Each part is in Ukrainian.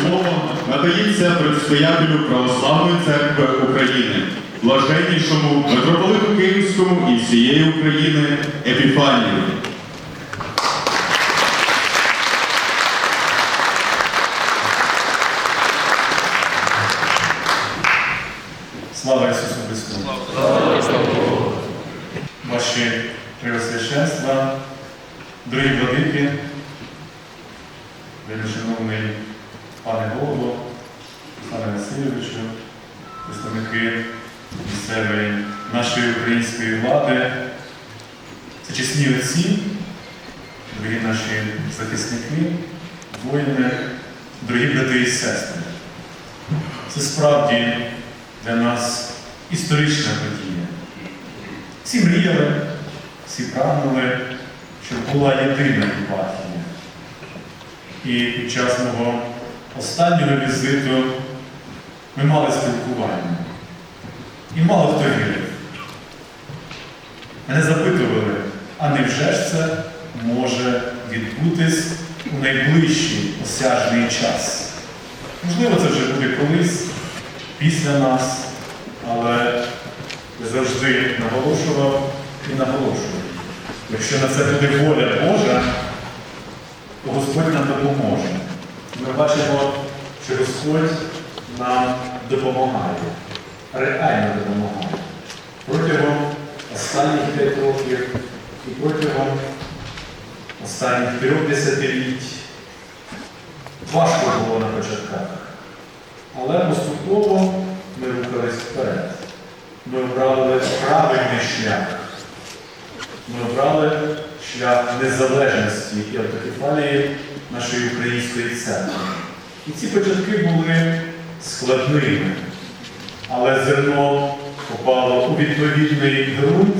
Слово надається предстоятелю Православної церкви України, блаженнішому митрополиту Київському і всієї України Епіфанію. Нашої української влади, це чесні отці, дорогі наші захисники, воїни, дорогі брати і сестри. Це справді для нас історична подія. Всі мріяли, всі прагнули, щоб була єдина єпархія. І під час мого останнього візиту ми мали спілкування. І мало хто вірив. Мене запитували, а невже ж це може відбутись у найближчий осяжний час? Можливо, це вже буде колись після нас, але завжди наголошував і наголошую. Якщо на це буде воля Божа, то Господь нам допоможе. Ми бачимо, що Господь нам допомагає, реально допомагає. Протягом останніх п'ять років і протягом останніх трьох десятиліть важко було на початках. Але поступово ми рухались вперед. Ми обрали правильний шлях. Ми обрали шлях незалежності і автокефалії нашої української церкви. І ці початки були складними, але зерно попало у відповідний ґрунт,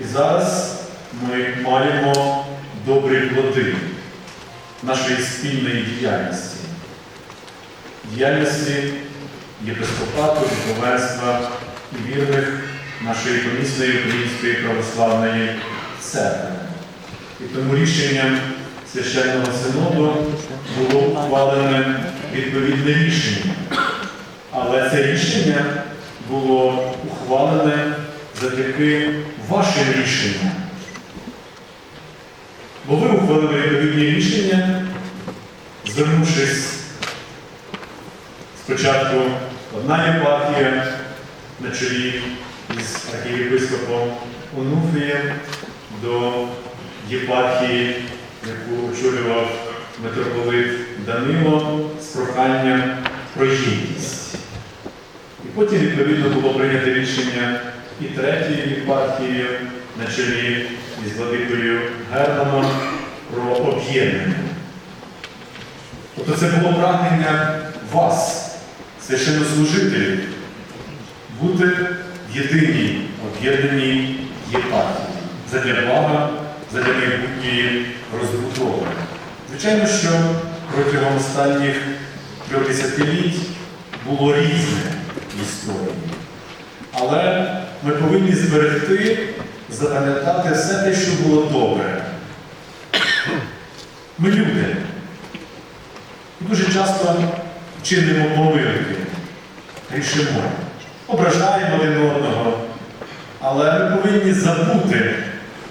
і зараз ми маємо добрі плоди нашої спільної діяльності діяльності єпископату, духовенства і вірних нашої помісної Української православної церкви. І тому рішенням священного синоду було ухвалене відповідне рішення. Але це рішення було ухвалене завдяки вашим рішенням. Бо ви ухвалили відповідні рішення, звернувшись Спочатку одна єпархія на чолі із архієпископом Онуфрієм до єпархії, яку очолював митрополит Данило з проханням про єдність. Потім, відповідно, було прийнято рішення і третьої єпархії на чолі із владикою Германом про об'єднання. Тобто це було прагнення вас, священнослужителів, бути в єдиній об'єднаній єпархії задля блага, задля майбутньої розбудови. Звичайно, що протягом останніх трьох десятиліть було різне історії. Але ми повинні зберегти, запам'ятати все те, що було добре. Ми люди. І дуже часто чинимо помилки, грішимо, ображаємо один одного. Але ми повинні забути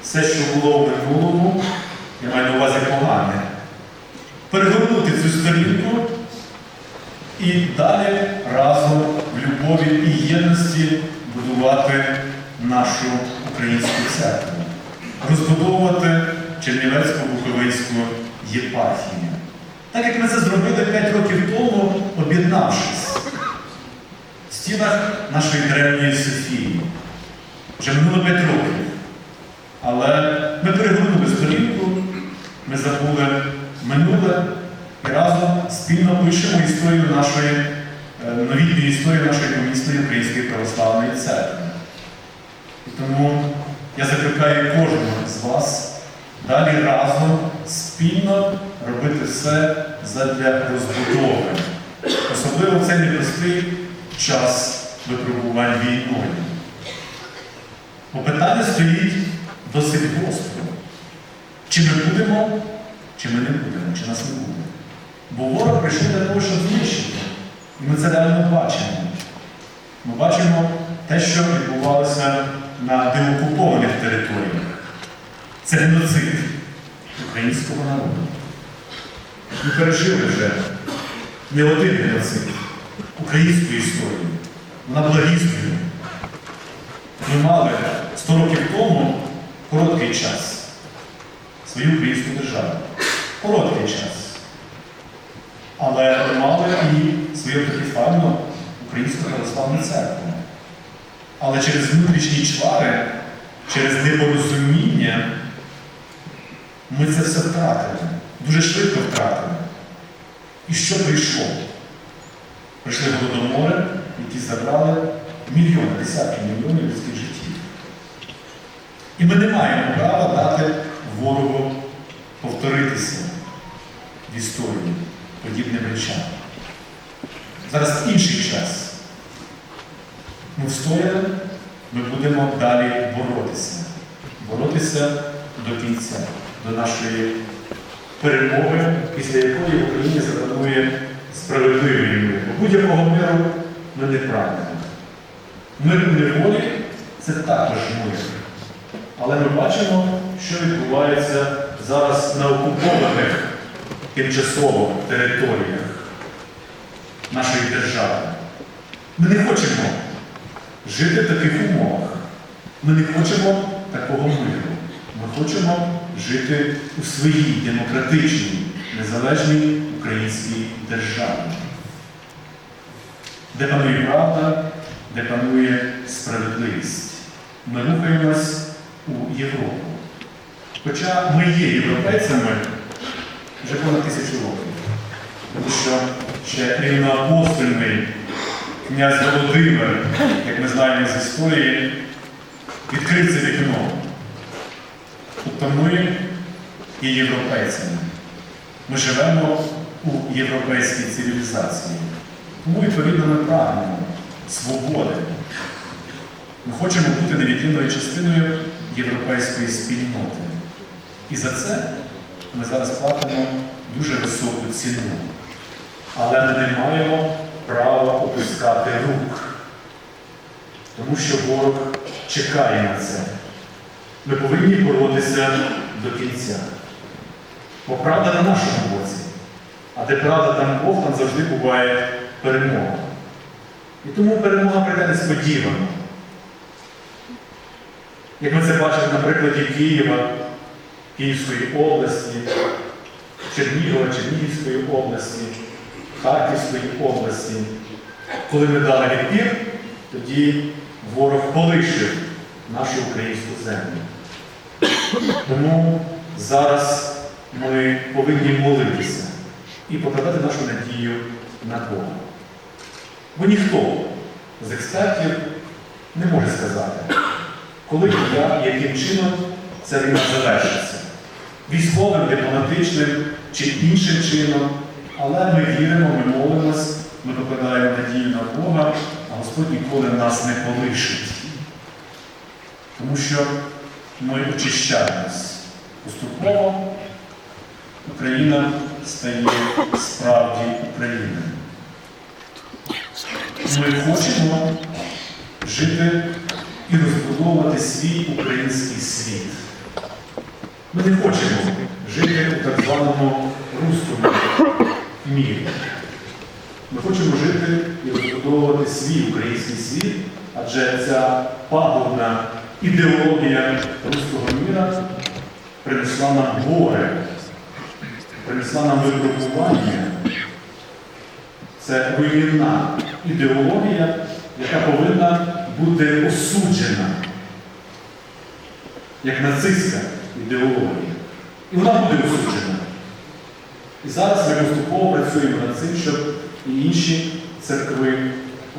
все, що було в минулому, я маю на увазі погане, перегорнути цю сторінку і далі разом в любові і єдності будувати нашу українську церкву, розбудовувати Чернівецько-Буковинську єпархію. Так як ми це зробили 5 років тому, об'єднавшись в стінах нашої древньої Софії. Вже минуло 5 років. Але ми перегорнули сторінку, ми забули минуле і разом спільно пишемо історію нашої, е, новітню історію нашої помісної Української православної церкви. Тому я закликаю кожного з вас далі разом спільно робити все задля розбудови, особливо цей непростий час випробувань війною. Бо питання стоїть досить гостро. Чи ми будемо, чи ми не будемо, чи нас не буде. Бо ворог прийшов для того, щоб знищити. І ми це реально бачимо. Ми бачимо те, що відбувалося на деокупованих територіях. Це геноцид українського народу. Ми пережили вже не один геноцид української історії. Вона була різною. Ми мали 100 років тому короткий час свою українську державу. Короткий час. Але мали і свою автокефальну українську православну церкву. Але через внутрішні чвари, через непорозуміння ми це все втратили. Дуже швидко втратили. І що прийшло? Прийшли голодомори, які забрали мільйони, десятки мільйонів людських життів. І ми не маємо права дати ворогу повторитися в історії подібним речам. Зараз інший час. Ми встояли, ми будемо далі боротися. Боротися до кінця, до нашої перемоги, після якої Україні запанує справедливий мир. Будь-якого миру ми не прагнемо. Мир у неволі це також мир. Але ми бачимо, що відбувається зараз на окупованих тимчасово територіях нашої держави. Ми не хочемо жити в таких умовах. Ми не хочемо такого миру. Ми хочемо жити у своїй демократичній, незалежній українській державі, де панує правда, де панує справедливість. Ми рухаємось у Європу. Хоча ми є європейцями вже понад тисячу років. Тому що ще рівноапостольний князь Володимир, як ми знаємо з історії, відкрив це вікно. Тобто ми є європейцями. Ми живемо у європейській цивілізації. Тому, відповідно, ми прагнемо свободи. Ми хочемо бути невід'ємною частиною європейської спільноти. І за це ми зараз платимо дуже високу ціну. Але ми не маємо права опускати рук, тому що ворог чекає на це. Ми повинні боротися до кінця. Бо правда на нашому боці. А де правда, там Бог, там завжди буває перемога. І тому перемога прийде несподівано. Як ми це бачимо на прикладі Києва, Київської області, Чернігова, Чернігівської області, Харківської області. Коли ми дали відпір, тоді ворог полишив нашу українську землю. Тому зараз ми повинні молитися і покладати нашу надію на Бога. Бо ніхто з експертів не може сказати, коли і як, яким чином ця війна завершиться. Військовим, дипломатичним чи іншим чином. Але ми віримо, ми молимось, ми покладаємо надію на Бога, а Господь ніколи нас не полишить. Тому що ми очищаємось. Поступово Україна стає справді Україною. Ми хочемо жити і розбудовувати свій український світ. Ми не хочемо жити у так званому руському мірі. Ми хочемо жити і розбудовувати свій український світ, адже ця пагубна ідеологія руського міра принесла нам горе, принесла нам випробування. Це руйнівна ідеологія, яка повинна бути осуджена як нацистська ідеологія. І вона буде осуджена. І зараз ми поступово працюємо над цим, щоб і інші церкви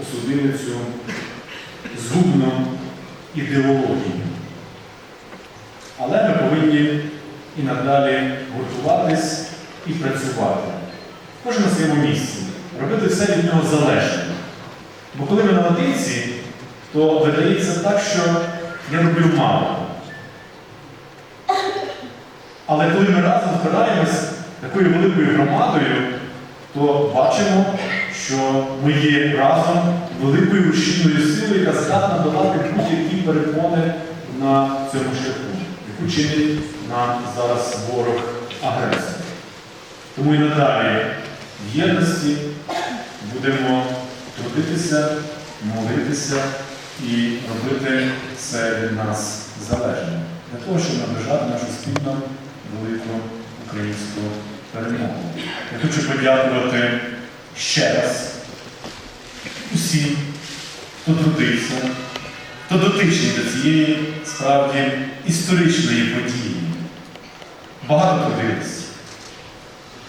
осудили цю згубну ідеологію. Але ми повинні і надалі гуртуватись і працювати. Кожен на своєму місці, робити все від нього залежне. Бо коли ми наодинці, то видається так, що я роблю мало. Але коли ми разом збираємось такою великою громадою, то бачимо, що ми є разом великою рушійною силою, яка здатна долати будь-які перепони на цьому шляху, яку чинить нам зараз ворог агресор. Тому і надалі в єдності будемо трудитися, молитися і робити все від нас залежне, для того, щоб наближати нашу спільну велику українську перемогу. Я хочу подякувати ще раз усім, хто трудився, хто дотичний до цієї справді історичної події. Багато трудились,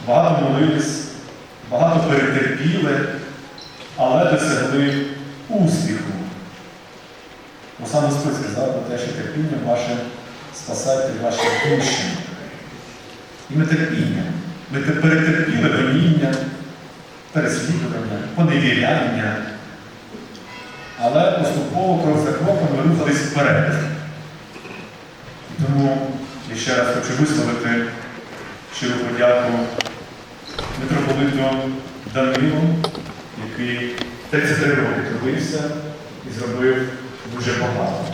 багато молились, багато перетерпіли, але досягли успіху. Бо саме Господь сказав про те, що терпіння ваше спасатель ваші душі. І ми терпіння. Ми перетерпіли гоніння, переслідування, поневіряння. Але поступово крок за кроком ми рухались вперед. Тому я ще раз хочу висловити щиру подяку митрополиту Данилу, який 33 роки трудився і зробив дуже багато.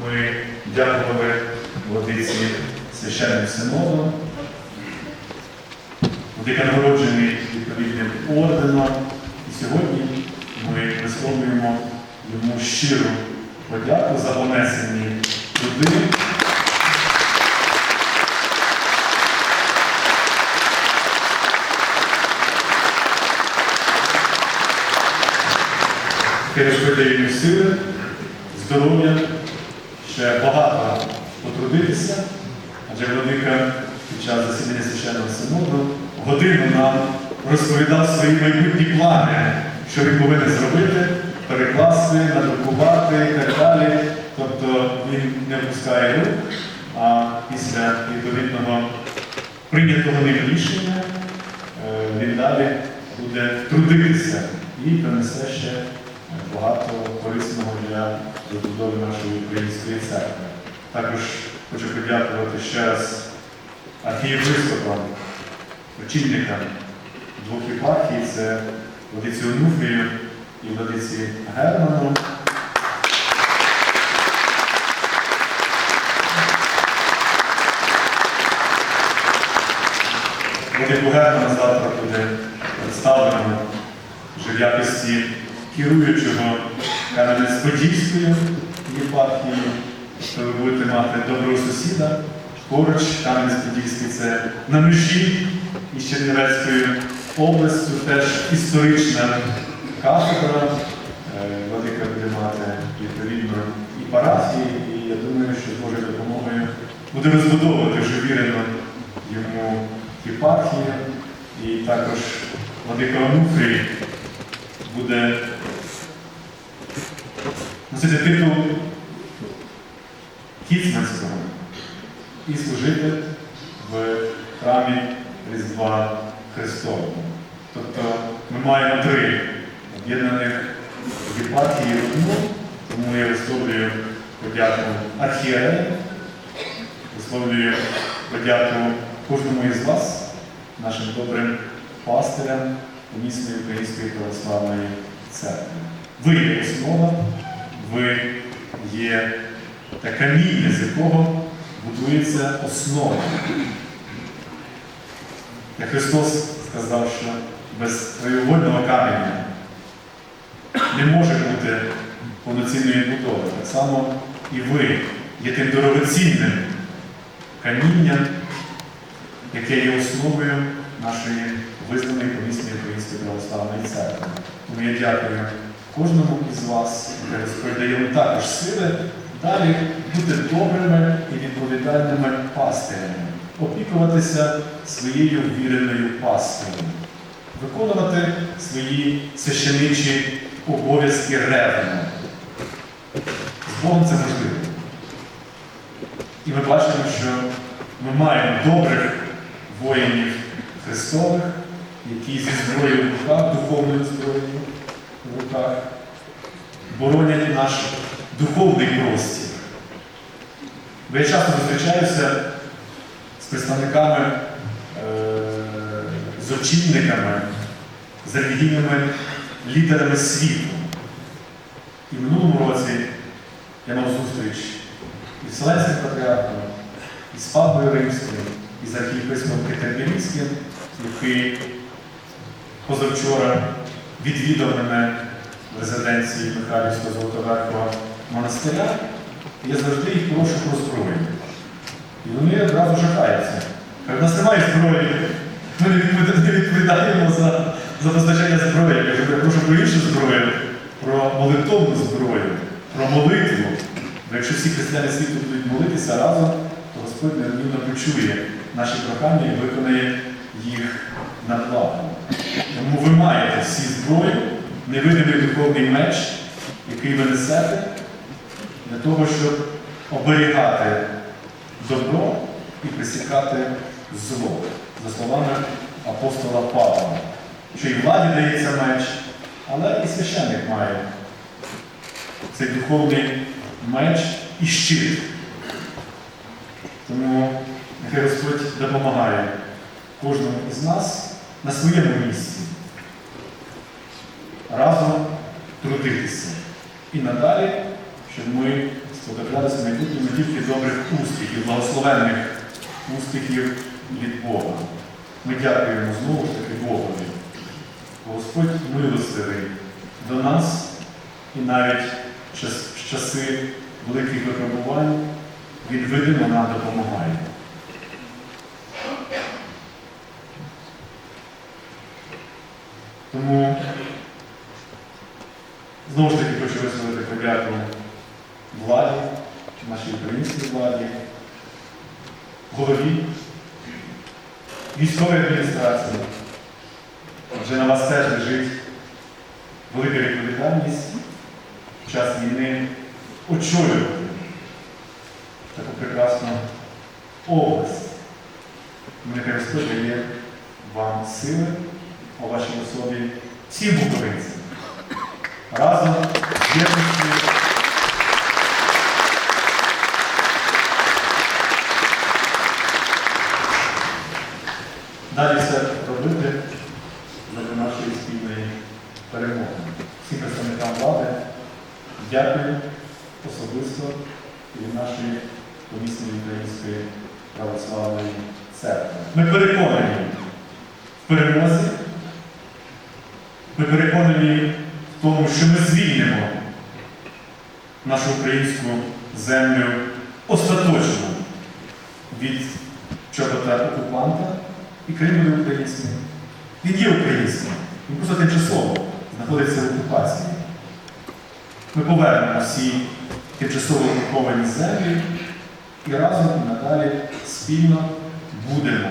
Ми дякували владиці священним синодом, який нагороджений відповідним орденом. І сьогодні ми висловлюємо йому щиру подяку за понесені. Хай йому сили, здоров'я, ще багато потрудитися, адже Владика під час засідання священного синоду годину нам розповідав свої майбутні плани, що він повинен зробити, перекласти, надрукувати і так далі. Тобто він не опускає рук, а після відповідного прийнятого ним рішення е, він далі буде трудитися і принесе ще багато корисного для розбудови нашої української церкви. Також хочу подякувати ще раз архієпископам, очільникам двох єпархій, це владиці Онуфрію і владиці Герману. Владику Германа завтра буде представлено вже в якості керуючого Кам'янець-Подільською єпархією, що ви будете мати доброго сусіда. Поруч Кам'янець-Подільський це на межі із Чернівецькою областю, теж історична кафедра. Е, Владика буде мати відповідно і парафії, і я думаю, що з Божою допомогою буде розбудовувати вже вірено йому єпархію. І також Владика Онуфрій буде носити титул Кіцманського і служити в храмі Різдва Христового. Тобто ми маємо три об'єднаних єпархії одну, тому я висловлюю подяку архієрею, висловлюю подяку кожному із вас, нашим добрим пастирям помісної Української православної церкви. Ви є основа, ви є те каміння, з якого будується основа. Як Христос сказав, що без краєвольного каменя не може бути повноцінної будови. Так само і ви є тим дорогоцінним камінням, яке є основою нашої визнаної помісної Української православної церкви. Тому я дякую кожному із вас, і Господь дає вам також сили далі бути добрими і відповідальними пастирями, опікуватися своєю віреною пастою, виконувати свої священичі обов'язки ревно. З Богом це можливо. І ми бачимо, що ми маємо добрих воїнів Христових, які зі зброєю в руках, духовною зброєю в руках, боронять наш духовний простір. Бо я часто зустрічаюся з представниками е, з очільниками, з релігійними лідерами світу. І в минулому році я мав зустріч із Вселенським патріархом, із Папою Римським, із архієпископом Катербілівським, який позавчора відвідав мене в резиденції Михайлівського Золотоверхого монастиря. Я завжди їх прошу про зброю. І вони одразу жахаються. У нас немає зброї. Ми не відповідаємо за, за постачання зброї. Я кажу, я прошу про іншу зброю, про молитовну зброю, про молитву. Бо якщо всі християни світу будуть молитися разом, то Господь неодмінно почує наші прохання і виконає їх на. Тому ви маєте всі зброю, невидимий духовний меч, який ви несете, для того, щоб оберігати добро і присікати зло, за словами апостола Павла, що і владі дається меч, але і священник має цей духовний меч і щит. Тому нехай Господь допомагає кожному із нас на своєму місці разом трудитися. І надалі, щоб ми сподобалися не тільки добрих успіхів, благословенних успіхів від Бога. Ми дякуємо знову ж таки Богові. Господь милостивий до нас і навіть в часи великих випробувань Він видимо нам допомагає. Тому знову ж таки хочу висловити подяку владі, нашій українській владі, голові, військовій адміністрації. Вже на вас теж лежить велика відповідальність в час війни очолювати таку прекрасну область. Нехай Господь дає вам сили у вашій особі всім буковинцям. Разом з єдністю далі все робити для нашої спільної перемоги. Всім представникам влади дякую особисто від нашої помісної української православної церкви. Ми переконані в перемозі, ми переконані в тому, що ми звільнимо нашу українську землю остаточно від чобота окупанта і Крим буде українським. Він є українським, він просто тимчасово знаходиться в окупації. Ми повернемо всі тимчасово окуповані землі і разом і надалі спільно будемо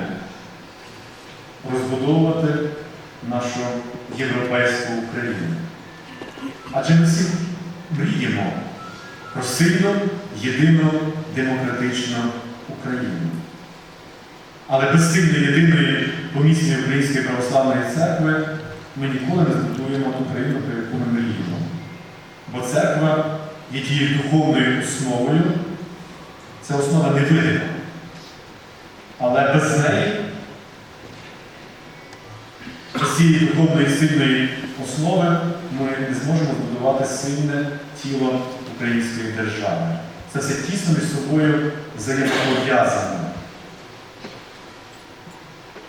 розбудовувати нашу європейську Україну. Адже ми всі мріємо про сильну, єдину демократичну Україну. Але без сильної єдиної помісної Української православної церкви ми ніколи не збудуємо ту країну, про яку ми мріємо. Бо церква є тією духовною основою, це основа невидима. Але без неї, без цієї духовної сильної основи, ми не зможемо збудувати сильне тіло української держави. Це все тісно між собою взаємопов'язане.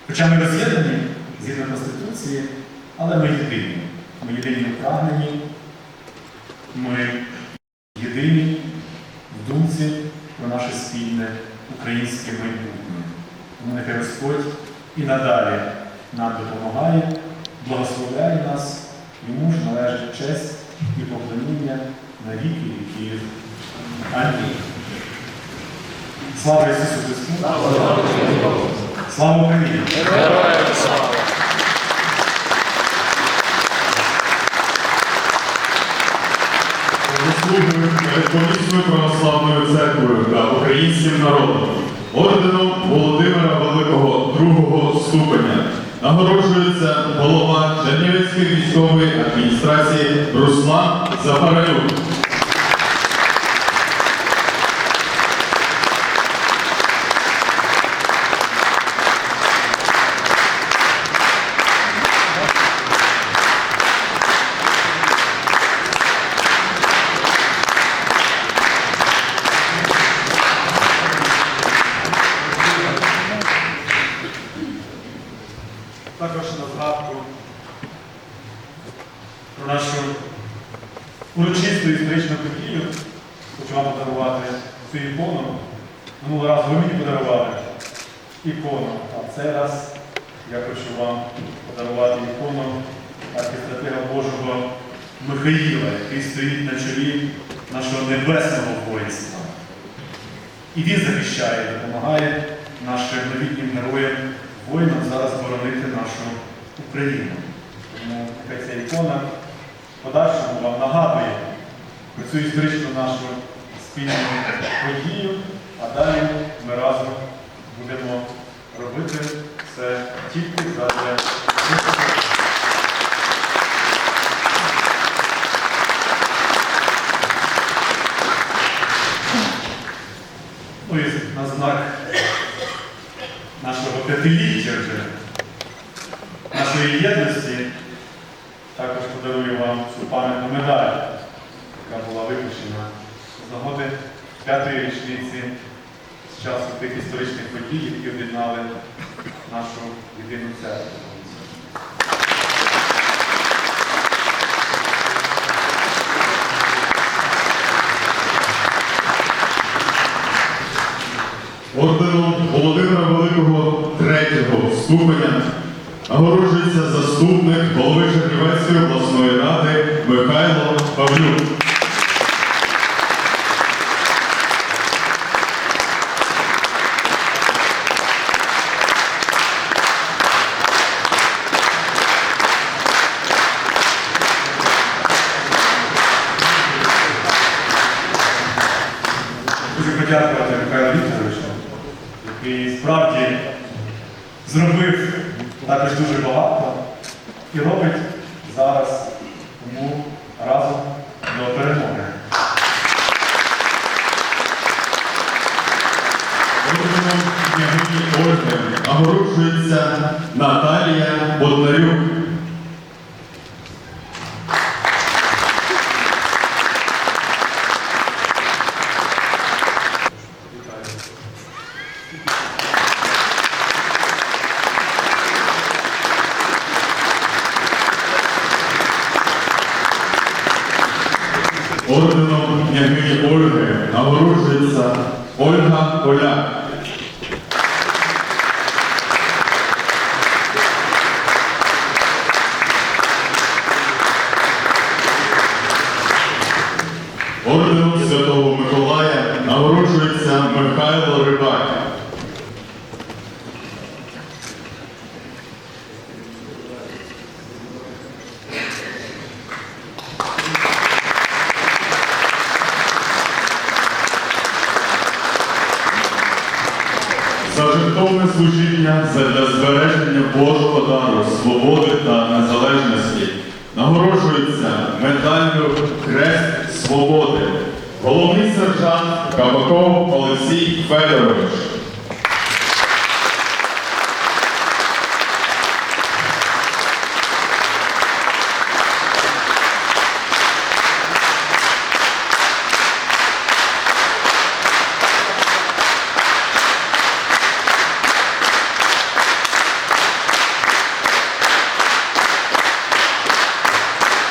Хоча ми роз'єднані згідно Конституції, але ми єдині. Ми єдині в прагненні, ми єдині в думці про наше спільне українське майбутнє. Тому нехай Господь і надалі нам допомагає, благословляє нас, йому ж належить честь і поклоніння на віки віків. Амінь. Слава Ісусу Христу! Слава Україні! Героям слава! Помісною православною церквою та українським народом, орденом Володимира Великого другого ступеня. Нагороджується голова Чернівецької військової адміністрації Руслан Запараюк. урочисту історичну подію. Хочу вам подарувати цю ікону. Минулого разу ви мені подарували ікону, а цей раз я хочу вам подарувати ікону архістратига Божого Михаїла, який стоїть на чолі нашого небесного воїнства. І він захищає, допомагає нашим новітнім героям, воїнам зараз боронити нашу Україну. Тому нехай ця ікона подальшому вам нагадує про цю історичну нашу спільну подію, а далі ми разом будемо робити це тільки задля. Ну і на знак нашого п'ятиліття вже, нашої єдності, також подарую вам цю пам'ятну медаль, яка була випущена з нагоди п'ятої річниці з часу тих історичних подій, які об'єднали нашу єдину церкву. Орденом Володимира Великого третього ступеня нагороджується заступник голови Чернівецької обласної ради Михайло Павлюк. Хочу подякувати Михайлу Вікторовичу, який справді зробив також дуже багато і робить зараз тому разом до перемоги. Орденом княгині Ольги нагороджується Наталія Боднарюк. Вітаю. Орденом княгині Ольги нагороджується Ольга Поляк. Орденом Святого Миколая нагороджується Михайло Рибак. За жертовне служіння для збереження Божого дару, свободи та незалежності нагороджується медаллю Хрест Свободи. Головний сержант Кабаков Олексій Федорович.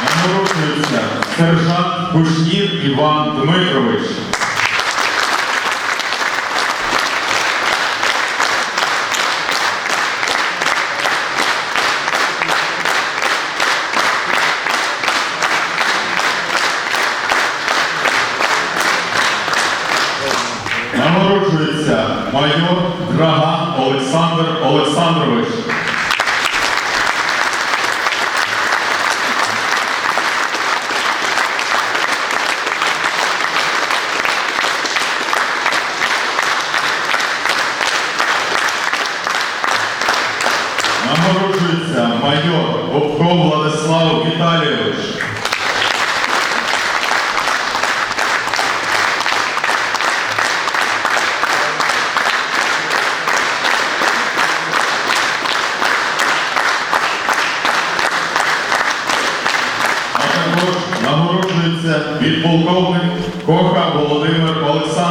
Нагороджується сержант Кушнір Іван Дмитрович. А також нагороджується підполковник Коха Володимир Олександрович.